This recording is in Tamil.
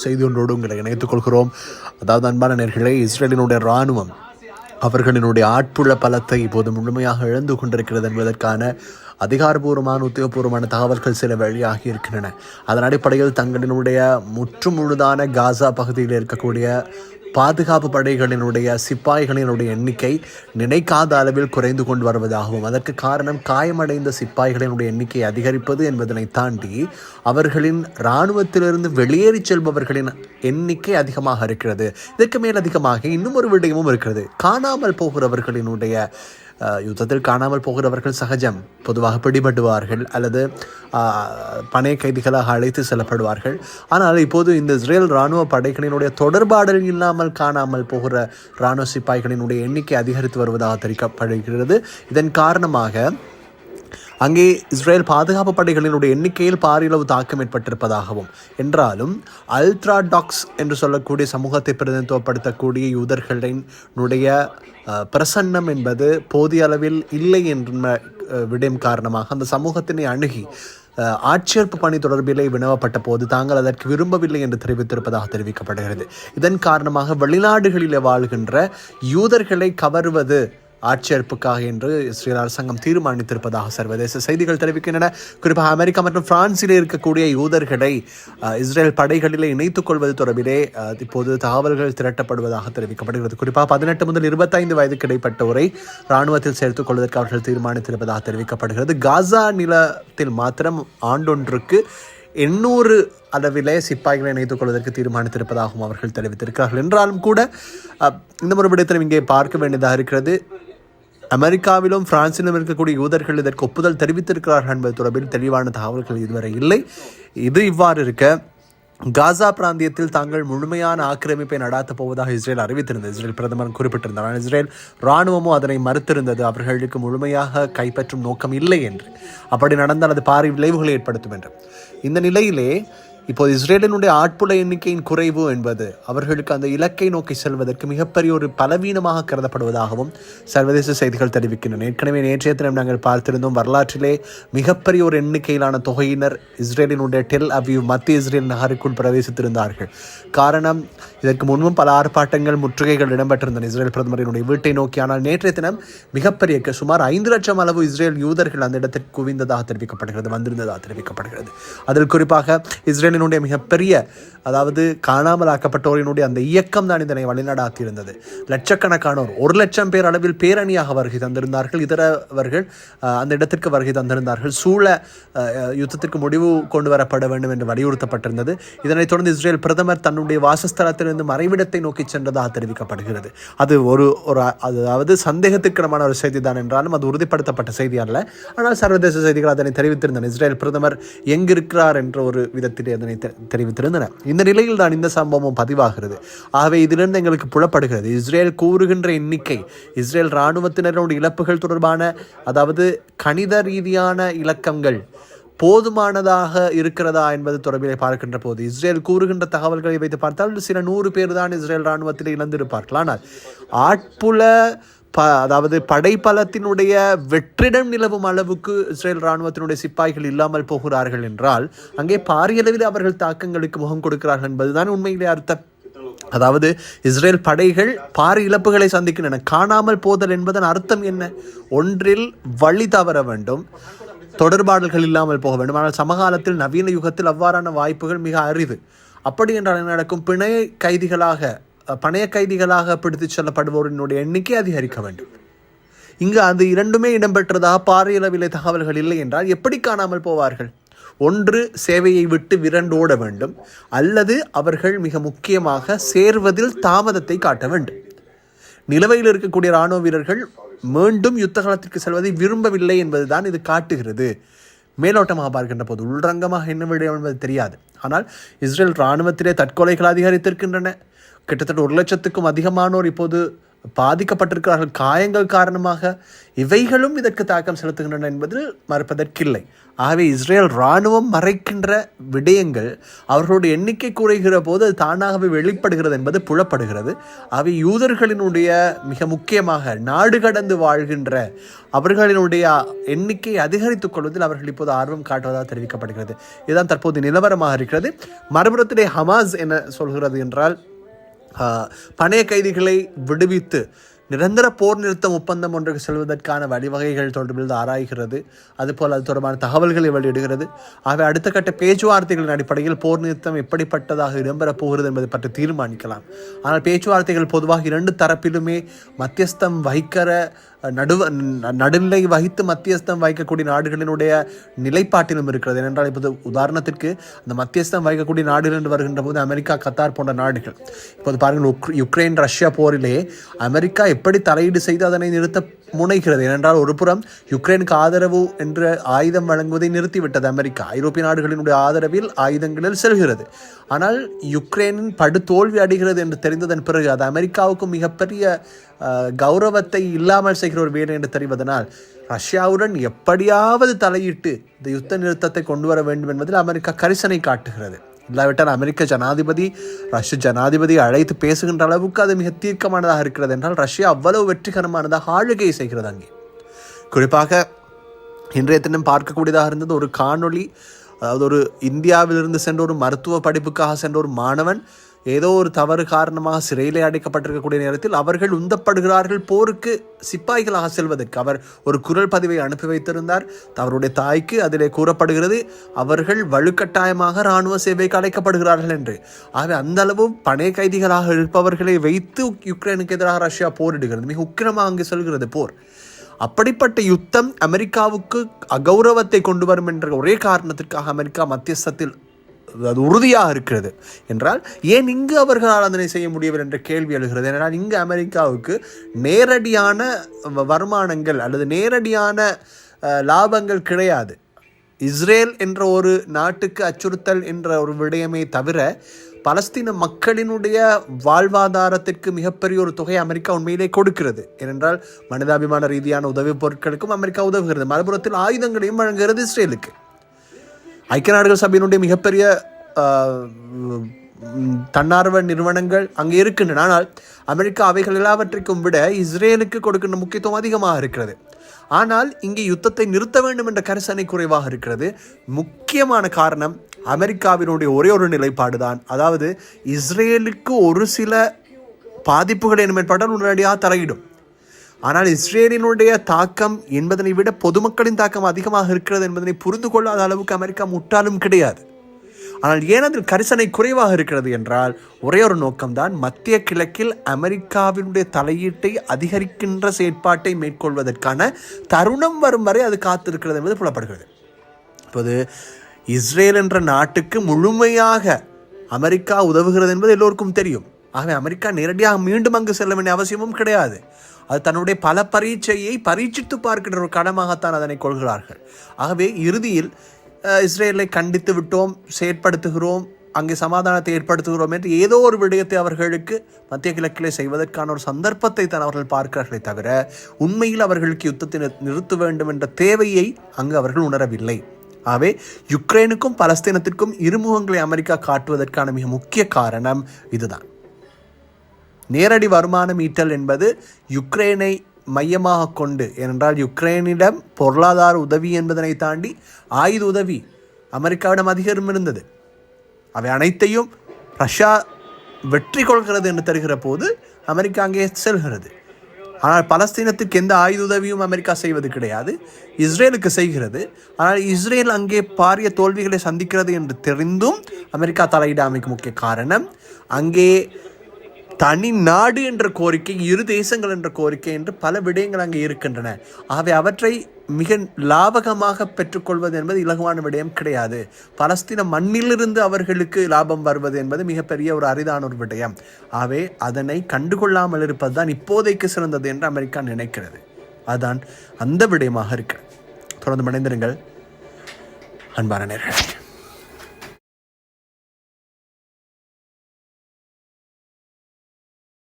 செய்தி ஒன்றோடு உங்களை இணைத்துக் கொள்கிறோம். அதாவது அன்பான நேர்களே இஸ்ரேலினுடைய இராணுவம் அவர்களினுடைய ஆட்புள்ள பலத்தை இப்போது முழுமையாக இழந்து கொண்டிருக்கிறது என்பதற்கான அதிகாரபூர்வமான உத்தியோகபூர்வமான தகவல்கள் சில வெளியாகி இருக்கின்றன. அதன் அடிப்படையில் தங்களினுடைய முற்று முழுதான காசா பகுதியில் இருக்கக்கூடிய பாதுகாப்பு படைகளினுடைய சிப்பாய்களினுடைய எண்ணிக்கை நினைக்காத அளவில் குறைந்து கொண்டு வருவதாகவும் அதற்கு காரணம் காயமடைந்த சிப்பாய்களினுடைய எண்ணிக்கை அதிகரிப்பது என்பதனை தாண்டி அவர்களின் இராணுவத்திலிருந்து வெளியேறி செல்பவர்களின் எண்ணிக்கை அதிகமாக இருக்கிறது. இதற்கு மேல் அதிகமாக இன்னும் ஒரு விடயமும் இருக்கிறது. காணாமல் போகிறவர்களினுடைய யுத்தத்தில் காணாமல் போகிறவர்கள் சகஜம் பொதுவாக பிடிபடுவார்கள் அல்லது பணைய கைதிகளாக அழைத்து செல்லப்படுவார்கள் ஆனால் இப்போது இந்த இஸ்ரேல் இராணுவ படைகளினுடைய தொடர்பாடல் இல்லாமல் காணாமல் போகிற இராணுவ சிப்பாய்களினுடைய எண்ணிக்கை அதிகரித்து வருவதாக தெரிவிக்கப்படுகிறது இதன் காரணமாக அங்கே இஸ்ரேல் பாதுகாப்பு படைகளினுடைய எண்ணிக்கையில் பாரியளவு தாக்கம் ஏற்பட்டிருப்பதாகவும் என்றாலும் அல்ட்ராடாக்ஸ் என்று சொல்லக்கூடிய சமூகத்தை பிரதிநிதித்துவப்படுத்தக்கூடிய யூதர்களினுடைய பிரசன்னம் என்பது போதிய அளவில் இல்லை என்ற விடயம் காரணமாக அந்த சமூகத்தினை அணுகி ஆட்சேர்ப்பு பணி தொடர்பிலே வினவப்பட்ட போது தாங்கள் அதற்கு விரும்பவில்லை என்று தெரிவித்திருப்பதாக தெரிவிக்கப்படுகிறது. இதன் காரணமாக வெளிநாடுகளில் வாழ்கின்ற யூதர்களை கவருவது ஆட்சேர்ப்புக்காக என்று இஸ்ரேல் அரசாங்கம் தீர்மானித்திருப்பதாக சர்வதேச செய்திகள் தெரிவிக்கின்றன. குறிப்பாக அமெரிக்கா மற்றும் பிரான்சிலே இருக்கக்கூடிய யூதர்களை இஸ்ரேல் படைகளிலே இணைத்துக் கொள்வது தொடர்பிலே இப்போது தகவல்கள் திரட்டப்படுவதாக தெரிவிக்கப்படுகிறது. குறிப்பாக பதினெட்டு முதல் இருபத்தைந்து வயதுக்கு இடைப்பட்டோரை இராணுவத்தில் சேர்த்துக் கொள்வதற்கு அவர்கள் தீர்மானித்திருப்பதாக தெரிவிக்கப்படுகிறது. காசா நிலத்தில் மாத்திரம் ஆண்டொன்றுக்கு எண்ணூறு அளவிலே சிப்பாய்களை இணைத்துக் கொள்வதற்கு தீர்மானித்திருப்பதாகவும் அவர்கள் தெரிவித்திருக்கிறார்கள். என்றாலும் கூட இந்த ஒரு இங்கே பார்க்க வேண்டியதாக இருக்கிறது. அமெரிக்காவிலும் பிரான்சிலும் இருக்கக்கூடிய யூதர்கள் இதற்கு ஒப்புதல் தெரிவித்திருக்கிறார்கள் என்பது தொடர்பில் தெளிவான தகவல்கள் இதுவரை இல்லை. இது இவ்வாறு இருக்க காசா பிராந்தியத்தில் தாங்கள் முழுமையான ஆக்கிரமிப்பை நடாத்தப் போவதாக இஸ்ரேல் அறிவித்திருந்தது. இஸ்ரேல் பிரதமர் குறிப்பிட்டிருந்தார். ஆனால் இஸ்ரேல் இராணுவமும் அதனை மறுத்திருந்தது. அவர்களுக்கு முழுமையாக கைப்பற்றும் நோக்கம் இல்லை என்று. அப்படி நடந்தால் அது பாரி விளைவுகளை ஏற்படுத்தும் என்று. இந்த நிலையிலே இப்போது இஸ்ரேலினுடைய ஆட்புல எண்ணிக்கையின் குறைவு என்பது அவர்களுக்கு அந்த இலக்கை நோக்கி செல்வதற்கு மிகப்பெரிய ஒரு பலவீனமாக கருதப்படுவதாகவும் சர்வதேச செய்திகள் தெரிவிக்கின்றன. ஏற்கனவே நேற்றைய தினம் நாங்கள் பார்த்திருந்தோம் வரலாற்றிலே மிகப்பெரிய ஒரு எண்ணிக்கையிலான தொகையினர் இஸ்ரேலினுடைய டெல் அவ்யூ மத்திய இஸ்ரேல் நகருக்குள் பிரவேசித்திருந்தார்கள். காரணம் இதற்கு முன்பும் பல ஆர்ப்பாட்டங்கள் முற்றுகைகள் இடம்பெற்றிருந்தன. இஸ்ரேல் பிரதமரினுடைய வீட்டை நோக்கி ஆனால் நேற்றைய தினம் மிகப்பெரிய சுமார் ஐந்து லட்சம் அளவு இஸ்ரேல் யூதர்கள் அந்த இடத்திற்கு குவிந்ததாக தெரிவிக்கப்படுகிறது வந்திருந்ததாக தெரிவிக்கப்படுகிறது. அதில் குறிப்பாக இஸ்ரேலினுடைய மிகப்பெரிய அதாவது காணாமல் ஆக்கப்பட்டோரினுடைய அந்த இயக்கம் தான் இதனை வழிநடாத்தி இருந்தது லட்சக்கணக்கானோர் ஒரு லட்சம் பேர் அளவில் பேரணியாக வருகை தந்திருந்தார்கள். இதரவர்கள் அந்த இடத்திற்கு வருகை தந்திருந்தார்கள். சூழ யுத்தத்திற்கு முடிவு கொண்டு வரப்பட வேண்டும் என்று வலியுறுத்தப்பட்டிருந்தது. இதனைத் தொடர்ந்து இஸ்ரேல் பிரதமர் தன்னுடைய இருந்து மறைவிடத்தை நோக்கி சென்றதாக தெரிவிக்கப்படுகிறது. அது ஒரு ஒரு அதாவது சந்தேகத்துக்கிடமான ஒரு செய்தி தான் என்றாலும் அது உறுதிப்படுத்தப்பட்ட செய்தி அல்ல. ஆனால் சர்வதேச செய்திகள் அதனை தெரிவித்திருந்தன. இஸ்ரேல் பிரதமர் எங்கிருக்கிறார் என்ற ஒரு விதத்தில் அதனை தெ- தெரிவித்திருந்தன. இந்த நிலையில் தான் இந்த சம்பவம் பதிவாகிறது. ஆகவே இதிலிருந்து எங்களுக்கு புலப்படுகிறது. இஸ்ரேல் கூறுகின்ற எண்ணிக்கை இஸ்ரேல் இராணுவத்தினரோட இழப்புகள் தொடர்பான அதாவது கணித ரீதியான இலக்கங்கள் போதுமானதாக இருக்கிறதா என்பது தொடர்பிலே பார்க்கின்ற போது இஸ்ரேல் கூறுகின்ற தகவல்களை வைத்து பார்த்தால் சில நூறு பேர் தான் இஸ்ரேல் இராணுவத்தில் இழந்திருப்பார்கள் ஆனால் ஆட்புல ப அதாவது படைப்பலத்தினுடைய வெற்றிடம் நிலவும் அளவுக்கு இஸ்ரேல் இராணுவத்தினுடைய சிப்பாய்கள் இல்லாமல் போகிறார்கள் என்றால் அங்கே பாரியளவில் அவர்கள் தாக்கங்களுக்கு முகம் கொடுக்கிறார்கள் என்பதுதான் உண்மையிலே அர்த்தம். அதாவது இஸ்ரேல் படைகள் பாரி இழப்புகளை சந்திக்கின்றன. காணாமல் போதல் என்பதன் அர்த்தம் என்ன? ஒன்றில் வழி தவற வேண்டும். தொடர்பாடல்கள் இல்லாமல் போக வேண்டும். ஆனால் சமகாலத்தில் நவீன யுகத்தில் அவ்வாறான வாய்ப்புகள் மிக அரிது. அப்படி என்றால் என்ன நடக்கும்? பிணைய கைதிகளாக பணைய கைதிகளாக பிடித்துச் செல்லப்படுவோரினுடைய எண்ணிக்கை அதிகரிக்க வேண்டும். இங்கு அது இரண்டுமே இடம்பெற்றதாக பாரியளவிலே தகவல்கள் இல்லை என்றால் எப்படி காணாமல் போவார்கள்? ஒன்று சேவையை விட்டு விரண்டோட வேண்டும். அல்லது அவர்கள் மிக முக்கியமாக சேர்வதில் தாமதத்தை காட்ட வேண்டும். நிலவையில் இருக்கக்கூடிய ராணுவ வீரர்கள் மீண்டும் யுத்த காலத்திற்கு செல்வதை விரும்பவில்லை என்பதுதான் இது காட்டுகிறது. மேலோட்டமாக பார்க்கின்ற போது உள்ரங்கமாக என்ன விட என்பது தெரியாது. ஆனால் இஸ்ரேல் இராணுவத்திலே தற்கொலைகள் அதிகரித்திருக்கின்றன. கிட்டத்தட்ட ஒரு லட்சத்துக்கும் அதிகமானோர் இப்போது பாதிக்கப்பட்டிருக்கிறார்கள். காயங்கள் காரணமாக இவைகளும் இதற்கு தாக்கம் செலுத்துகின்றன என்பதில் மறுப்பதற்கில்லை. ஆகவே இஸ்ரேல் இராணுவம் மறைக்கின்ற விடயங்கள் அவர்களுடைய எண்ணிக்கை குறைகிற போது அது தானாகவே வெளிப்படுகிறது என்பது புலப்படுகிறது. அவை யூதர்களினுடைய மிக முக்கியமாக நாடு கடந்து வாழ்கின்ற அவர்களினுடைய எண்ணிக்கை அதிகரித்துக் கொள்வதில் அவர்கள் இப்போது ஆர்வம் காட்டுவதாக தெரிவிக்கப்படுகிறது. இதுதான் தற்போது நிலவரமாக இருக்கிறது. மறுபுறத்திலே ஹமாஸ் என்ன சொல்கிறது என்றால் பணைய கைதிகளை விடுவித்து நிரந்தர போர் நிறுத்தம் ஒப்பந்தம் ஒன்றுக்கு செல்வதற்கான வழிவகைகள் தொடர்பில் ஆராய்கிறது. அதுபோல் அது தொடர்பான தகவல்களை வெளியிடுகிறது. ஆகவே அடுத்த கட்ட பேச்சுவார்த்தைகளின் அடிப்படையில் போர் நிறுத்தம் எப்படிப்பட்டதாக இடம்பெறப் போகிறது என்பதை பற்றி தீர்மானிக்கலாம். ஆனால் பேச்சுவார்த்தைகள் பொதுவாக இரண்டு தரப்பிலுமே மத்தியஸ்தம் வகிக்கிற நடுவ நடுநிலை வகித்து மத்தியஸ்தம் வகிக்கக்கூடிய நாடுகளினுடைய நிலைப்பாட்டிலும் இருக்கிறது. ஏனென்றால் இப்போது உதாரணத்திற்கு அந்த மத்தியஸ்தம் வகிக்கக்கூடிய நாடுகள் என்று வருகின்ற போது அமெரிக்கா கத்தார் போன்ற நாடுகள். இப்போது பாருங்கள் உக்ர- யுக்ரைன் ரஷ்யா போரிலே அமெரிக்கா எப்படி தலையீடு செய்து அதனை நிறுத்த முனைகிறது. ஏனென்றால் ஒரு புறம் யுக்ரைனுக்கு ஆதரவு என்ற ஆயுதம் வழங்குவதை நிறுத்திவிட்டது அமெரிக்கா. ஐரோப்பிய நாடுகளினுடைய ஆதரவில் ஆயுதங்களில் செல்கிறது. ஆனால் யுக்ரைனின் படு தோல்வி அடைகிறது என்று தெரிந்ததன் பிறகு அது அமெரிக்காவுக்கும் மிகப்பெரிய கௌரவத்தை இல்லாமல் செய்கிற ஒரு வேலை என்று தெரிவதனால் ரஷ்யாவுடன் எப்படியாவது தலையிட்டு இந்த யுத்த நிறுத்தத்தை கொண்டு வர வேண்டும் என்பதில் அமெரிக்கா கரிசனை காட்டுகிறது. இல்லாவிட்டால் அமெரிக்க ஜனாதிபதி ரஷ்ய ஜனாதிபதி அழைத்து பேசுகின்ற அளவுக்கு அது மிக தீர்க்கமானதாக இருக்கிறது என்றால் ரஷ்யா அவ்வளவு வெற்றிகரமானதாக ஆளுகை செய்கிறது அங்கே. குறிப்பாக இன்றைய தினம் பார்க்கக்கூடியதாக இருந்தது ஒரு காணொளி அதாவது ஒரு இந்தியாவிலிருந்து சென்ற ஒரு மருத்துவ படிப்புக்காக சென்ற ஒரு மாணவன் ஏதோ ஒரு தவறு காரணமாக சிறையிலே அடைக்கப்பட்டிருக்கக்கூடிய நேரத்தில் அவர்கள் உந்தப்படுகிறார்கள் போருக்கு சிப்பாய்களாக செல்வதற்கு. அவர் ஒரு குரல் பதிவை அனுப்பி வைத்திருந்தார். அவருடைய தாய்க்கு அதிலே கூறப்படுகிறது அவர்கள் வலுக்கட்டாயமாக இராணுவ சேவைக்கு அழைக்கப்படுகிறார்கள் என்று. ஆகவே அந்த அளவு பணைய கைதிகளாக இருப்பவர்களை வைத்து யுக்ரைனுக்கு எதிராக ரஷ்யா போரிடுகிறது. மிக உக்கிரமாக அங்கு செல்கிறது போர். அப்படிப்பட்ட யுத்தம் அமெரிக்காவுக்கு அகௌரவத்தை கொண்டு வரும் என்ற ஒரே காரணத்திற்காக அமெரிக்கா மத்தியஸ்தத்தில் அது உறுதியாக இருக்கிறது. என்றால் ஏன் இங்கு அவர்களால் அதனை செய்ய முடியவில்லை என்ற கேள்வி எழுகிறது? ஏனென்றால் இங்கு அமெரிக்காவுக்கு நேரடியான வ- வருமானங்கள் அல்லது நேரடியான லாபங்கள் கிடையாது. இஸ்ரேல் என்ற ஒரு நாட்டுக்கு அச்சுறுத்தல் என்ற ஒரு விடயமே தவிர பலஸ்தீன மக்களினுடைய வாழ்வாதாரத்திற்கு மிகப்பெரிய ஒரு தொகை அமெரிக்கா உண்மையிலே கொடுக்கிறது. ஏனென்றால் மனிதாபிமான ரீதியான உதவிப் பொருட்களுக்கும் அமெரிக்கா உதவுகிறது. மறுபுறத்தில் ஆயுதங்களையும் வழங்குகிறது இஸ்ரேலுக்கு. ஐக்கிய நாடுகள் சபையினுடைய மிகப்பெரிய தன்னார்வ நிறுவனங்கள் அங்கே இருக்கின்றன. ஆனால் அமெரிக்கா அவைகள் எல்லாவற்றிற்கும் விட இஸ்ரேலுக்கு கொடுக்கின்ற முக்கியத்துவம் அதிகமாக இருக்கிறது. ஆனால் இங்கே யுத்தத்தை நிறுத்த வேண்டும் என்ற கரிசனை குறைவாக இருக்கிறது. முக்கியமான காரணம் அமெரிக்காவினுடைய ஒரே ஒரு நிலைப்பாடு தான் அதாவது இஸ்ரேலுக்கு ஒரு சில பாதிப்புகள் என்ன ஏற்பட்டால் உடனடியாக தலையிடும் ஆனால் இஸ்ரேலினுடைய தாக்கம் என்பதனை விட பொதுமக்களின் தாக்கம் அதிகமாக இருக்கிறது என்பதனை புரிந்து கொள்ளாத அளவுக்கு அமெரிக்கா முட்டாளும் கிடையாது. ஆனால் ஏன் அதில் கரிசனை குறைவாக இருக்கிறது என்றால் ஒரே ஒரு நோக்கம்தான் மத்திய கிழக்கில் அமெரிக்காவினுடைய தலையீட்டை அதிகரிக்கின்ற செயற்பாட்டை மேற்கொள்வதற்கான தருணம் வரும் வரை அது காத்திருக்கிறது என்பது புலப்படுகிறது. இப்போது இஸ்ரேல் என்ற நாட்டுக்கு முழுமையாக அமெரிக்கா உதவுகிறது என்பது எல்லோருக்கும் தெரியும். ஆகவே அமெரிக்கா நேரடியாக மீண்டும் அங்கு செல்ல வேண்டிய அவசியமும் கிடையாது. அது தன்னுடைய பல பரீட்சையை பரீட்சித்து பார்க்கின்ற ஒரு கடமாகத்தான் அதனை கொள்கிறார்கள். ஆகவே இறுதியில் இஸ்ரேலை கண்டித்து விட்டோம் செயற்படுத்துகிறோம் அங்கே சமாதானத்தை ஏற்படுத்துகிறோம் என்று ஏதோ ஒரு விடயத்தை அவர்களுக்கு மத்திய கிழக்கிலே செய்வதற்கான ஒரு சந்தர்ப்பத்தை தான் அவர்கள் பார்க்கிறார்களே தவிர உண்மையில் அவர்களுக்கு யுத்தத்தை நிறு- நிறுத்த வேண்டும் என்ற தேவையை அங்கு அவர்கள் உணரவில்லை. ஆகவே யுக்ரைனுக்கும் பலஸ்தீனத்திற்கும் இருமுகங்களை அமெரிக்கா காட்டுவதற்கான மிக முக்கிய காரணம் இதுதான். நேரடி வருமானம் ஈட்டல் என்பது யுக்ரைனை மையமாக கொண்டு ஏனென்றால் யுக்ரைனிடம் பொருளாதார உதவி என்பதனை தாண்டி ஆயுத உதவி அமெரிக்காவிடம் அதிகம் இருந்தது. அவை அனைத்தையும் ரஷ்யா வெற்றி கொள்கிறது என்று தருகிற போது அமெரிக்கா அங்கே செல்கிறது. ஆனால் பலஸ்தீனத்துக்கு எந்த ஆயுத உதவியும் அமெரிக்கா செய்வது கிடையாது. இஸ்ரேலுக்கு செய்கிறது. ஆனால் இஸ்ரேல் அங்கே பாரிய தோல்விகளை சந்திக்கிறது என்று தெரிந்தும் அமெரிக்கா தலையிடாமைக்கு முக்கிய காரணம் அங்கே தனி நாடு என்ற கோரிக்கை இரு தேசங்கள் என்ற கோரிக்கை என்று பல விடயங்கள் அங்கே இருக்கின்றன. ஆகவே அவற்றை மிக லாபகமாக பெற்றுக்கொள்வது என்பது இலகுவான விடயம் கிடையாது. பலஸ்தீன மண்ணிலிருந்து அவர்களுக்கு லாபம் வருவது என்பது மிகப்பெரிய ஒரு அரிதான ஒரு விடயம். ஆகவே அதனை கண்டுகொள்ளாமல் இருப்பது தான் இப்போதைக்கு சிறந்தது என்று அமெரிக்கா நினைக்கிறது. அதுதான் அந்த விடயமாக இருக்கிறது. தொடர்ந்து மனிதர்கள் அன்பான நேர்கள்.